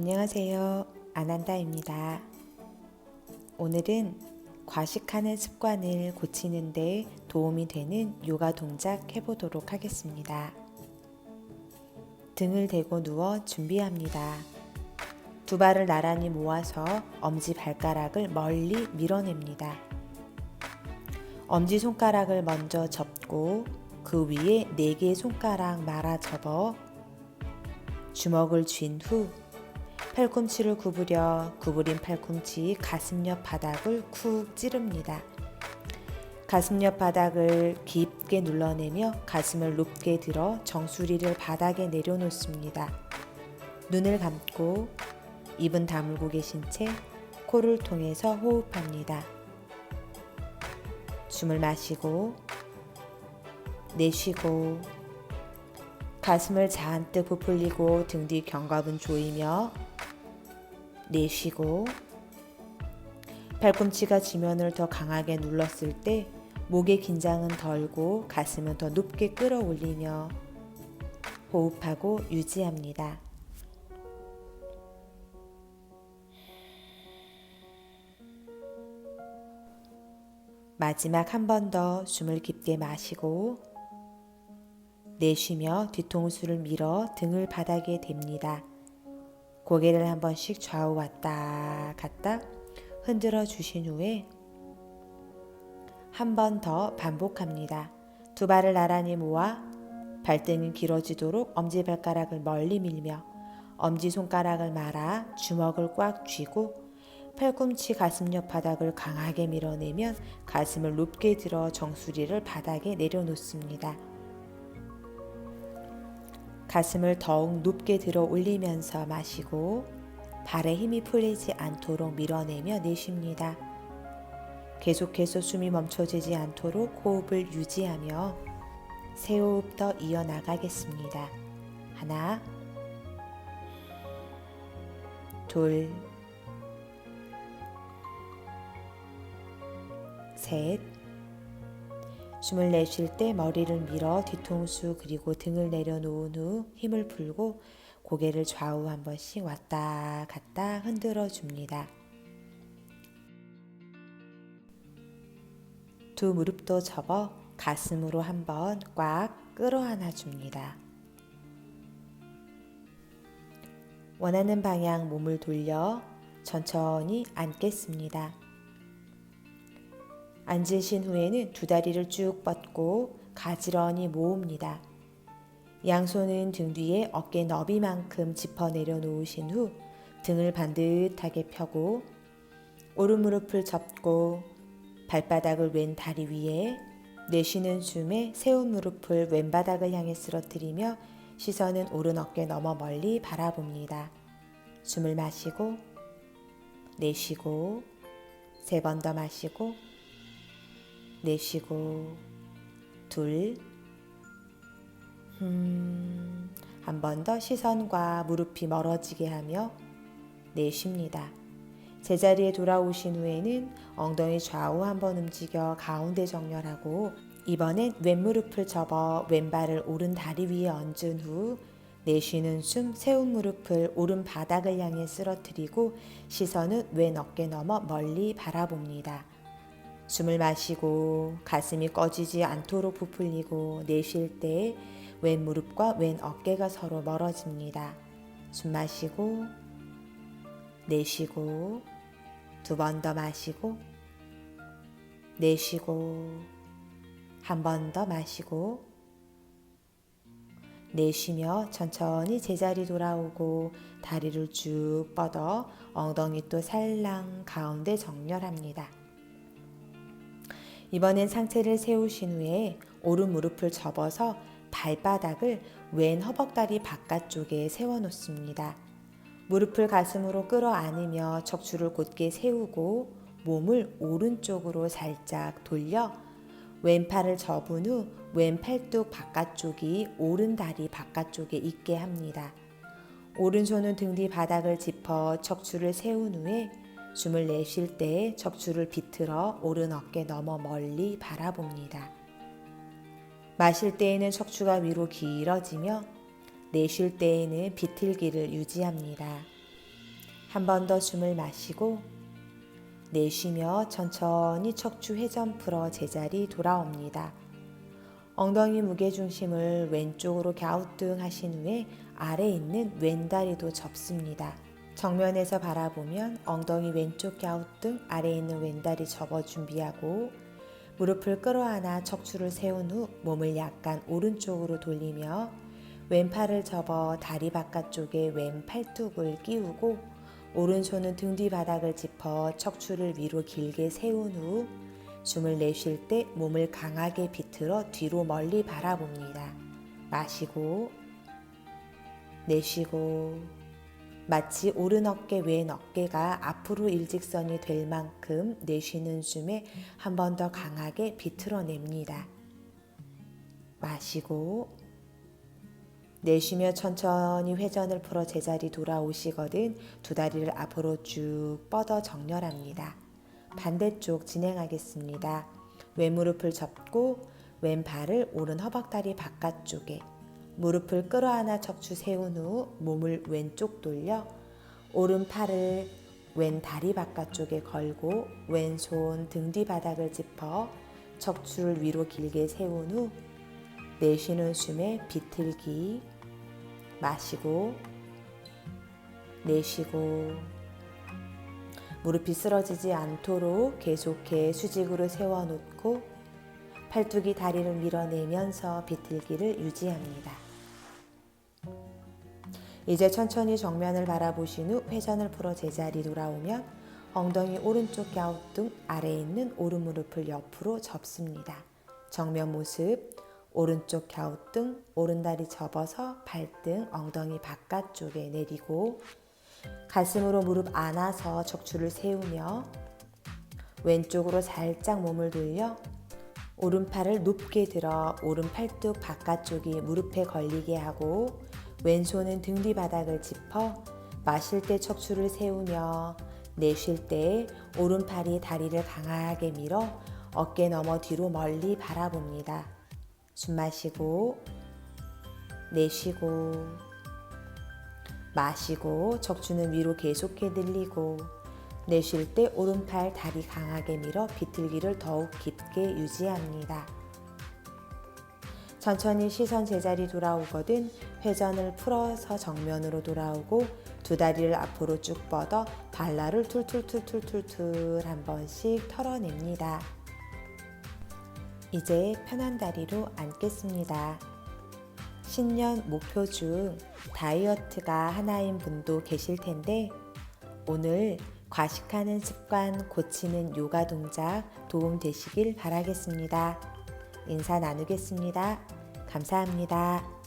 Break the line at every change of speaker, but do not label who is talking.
안녕하세요. 아난다입니다. 오늘은 과식하는 습관을 고치는 데 도움이 되는 요가 동작 해보도록 하겠습니다. 등을 대고 누워 준비합니다. 두 발을 나란히 모아서 엄지 발가락을 멀리 밀어냅니다. 엄지 손가락을 먼저 접고 그 위에 네 개의 손가락 말아 접어 주먹을 쥔 후 팔꿈치를 구부려 구부린 팔꿈치 가슴 옆 바닥을 쿡 찌릅니다. 가슴 옆 바닥을 깊게 눌러내며 가슴을 높게 들어 정수리를 바닥에 내려놓습니다. 눈을 감고 입은 다물고 계신 채 코를 통해서 호흡합니다. 숨을 마시고 내쉬고 가슴을 잔뜩 부풀리고 등 뒤 견갑은 조이며 내쉬고 팔꿈치가 지면을 더 강하게 눌렀을 때 목의 긴장은 덜고 가슴은 더 높게 끌어올리며 호흡하고 유지합니다. 마지막 한 번 더 숨을 깊게 마시고 내쉬며 뒤통수를 밀어 등을 바닥에 댑니다. 고개를 한 번씩 좌우 왔다 갔다 흔들어 주신 후에 한 번 더 반복합니다. 두 발을 나란히 모아 발등이 길어지도록 엄지발가락을 멀리 밀며 엄지손가락을 말아 주먹을 꽉 쥐고 팔꿈치 가슴 옆 바닥을 강하게 밀어내면 가슴을 높게 들어 정수리를 바닥에 내려놓습니다. 가슴을 더욱 높게 들어 올리면서 마시고 발에 힘이 풀리지 않도록 밀어내며 내쉽니다. 계속해서 숨이 멈춰지지 않도록 호흡을 유지하며 세 호흡 더 이어나가겠습니다. 하나, 둘, 셋. 숨을 내쉴 때 머리를 밀어 뒤통수 그리고 등을 내려놓은 후 힘을 풀고 고개를 좌우 한 번씩 왔다 갔다 흔들어 줍니다. 두 무릎도 접어 가슴으로 한 번 꽉 끌어안아 줍니다. 원하는 방향 몸을 돌려 천천히 앉겠습니다. 앉으신 후에는 두 다리를 쭉 뻗고 가지런히 모읍니다. 양손은 등 뒤에 어깨 너비만큼 짚어 내려놓으신 후 등을 반듯하게 펴고 오른 무릎을 접고 발바닥을 왼 다리 위에 내쉬는 숨에 세운 무릎을 왼바닥을 향해 쓰러뜨리며 시선은 오른 어깨 너머 멀리 바라봅니다. 숨을 마시고 내쉬고 세 번 더 마시고 내쉬고 둘, 음, 한 번 더 시선과 무릎이 멀어지게 하며 내쉽니다. 제자리에 돌아오신 후에는 엉덩이 좌우 한번 움직여 가운데 정렬하고 이번엔 왼무릎을 접어 왼발을 오른 다리 위에 얹은 후 내쉬는 숨 세운 무릎을 오른 바닥을 향해 쓰러뜨리고 시선은 왼 어깨 너머 멀리 바라봅니다. 숨을 마시고 가슴이 꺼지지 않도록 부풀리고 내쉴 때 왼 무릎과 왼 어깨가 서로 멀어집니다. 숨 마시고 내쉬고 두 번 더 마시고 내쉬고 한 번 더 마시고 내쉬며 천천히 제자리 돌아오고 다리를 쭉 뻗어 엉덩이 또 살랑 가운데 정렬합니다. 이번엔 상체를 세우신 후에 오른 무릎을 접어서 발바닥을 왼 허벅다리 바깥쪽에 세워 놓습니다. 무릎을 가슴으로 끌어안으며 척추를 곧게 세우고 몸을 오른쪽으로 살짝 돌려 왼팔을 접은 후 왼 팔뚝 바깥쪽이 오른 다리 바깥쪽에 있게 합니다. 오른손은 등 뒤 바닥을 짚어 척추를 세운 후에 숨을 내쉴 때 척추를 비틀어 오른 어깨 너머 멀리 바라봅니다. 마실 때에는 척추가 위로 길어지며 내쉴 때에는 비틀기를 유지합니다. 한 번 더 숨을 마시고 내쉬며 천천히 척추 회전 풀어 제자리 돌아옵니다. 엉덩이 무게 중심을 왼쪽으로 갸우뚱 하신 후에 아래 있는 왼다리도 접습니다. 정면에서 바라보면 엉덩이 왼쪽 갸우뚱, 아래 있는 왼다리 접어 준비하고 무릎을 끌어안아 척추를 세운 후 몸을 약간 오른쪽으로 돌리며 왼팔을 접어 다리 바깥쪽에 왼 팔뚝을 끼우고 오른손은 등 뒤 바닥을 짚어 척추를 위로 길게 세운 후 숨을 내쉴 때 몸을 강하게 비틀어 뒤로 멀리 바라봅니다. 마시고 내쉬고 마치 오른 어깨 왼 어깨가 앞으로 일직선이 될 만큼 내쉬는 숨에 한 번 더 강하게 비틀어냅니다. 마시고 내쉬며 천천히 회전을 풀어 제자리 돌아오시거든 두 다리를 앞으로 쭉 뻗어 정렬합니다. 반대쪽 진행하겠습니다. 왼 무릎을 접고 왼 발을 오른 허벅다리 바깥쪽에 무릎을 끌어안아 척추 세운 후 몸을 왼쪽 돌려 오른 팔을 왼 다리 바깥쪽에 걸고 왼손 등 뒤 바닥을 짚어 척추를 위로 길게 세운 후 내쉬는 숨에 비틀기 마시고 내쉬고 무릎이 쓰러지지 않도록 계속해 수직으로 세워놓고 팔뚝이 다리를 밀어내면서 비틀기를 유지합니다. 이제 천천히 정면을 바라보신 후 회전을 풀어 제자리 돌아오면 엉덩이 오른쪽 갸우뚱 아래에 있는 오른 무릎을 옆으로 접습니다. 정면 모습 오른쪽 갸우뚱 오른다리 접어서 발등 엉덩이 바깥쪽에 내리고 가슴으로 무릎 안아서 척추를 세우며 왼쪽으로 살짝 몸을 돌려 오른팔을 높게 들어 오른 팔뚝 바깥쪽이 무릎에 걸리게 하고 왼손은 등 뒤 바닥을 짚어 마실 때 척추를 세우며 내쉴 때 오른팔이 다리를 강하게 밀어 어깨 너머 뒤로 멀리 바라봅니다. 숨 마시고 내쉬고 마시고 척추는 위로 계속해 늘리고 내쉴 때 오른팔 다리 강하게 밀어 비틀기를 더욱 깊게 유지합니다. 천천히 시선 제자리 돌아오거든 회전을 풀어서 정면으로 돌아오고 두 다리를 앞으로 쭉 뻗어 발라를 툴툴툴툴툴툴 한 번씩 털어냅니다. 이제 편한 다리로 앉겠습니다. 신년 목표 중 다이어트가 하나인 분도 계실 텐데 오늘 과식하는 습관 고치는 요가 동작 도움 되시길 바라겠습니다. 인사 나누겠습니다. 감사합니다.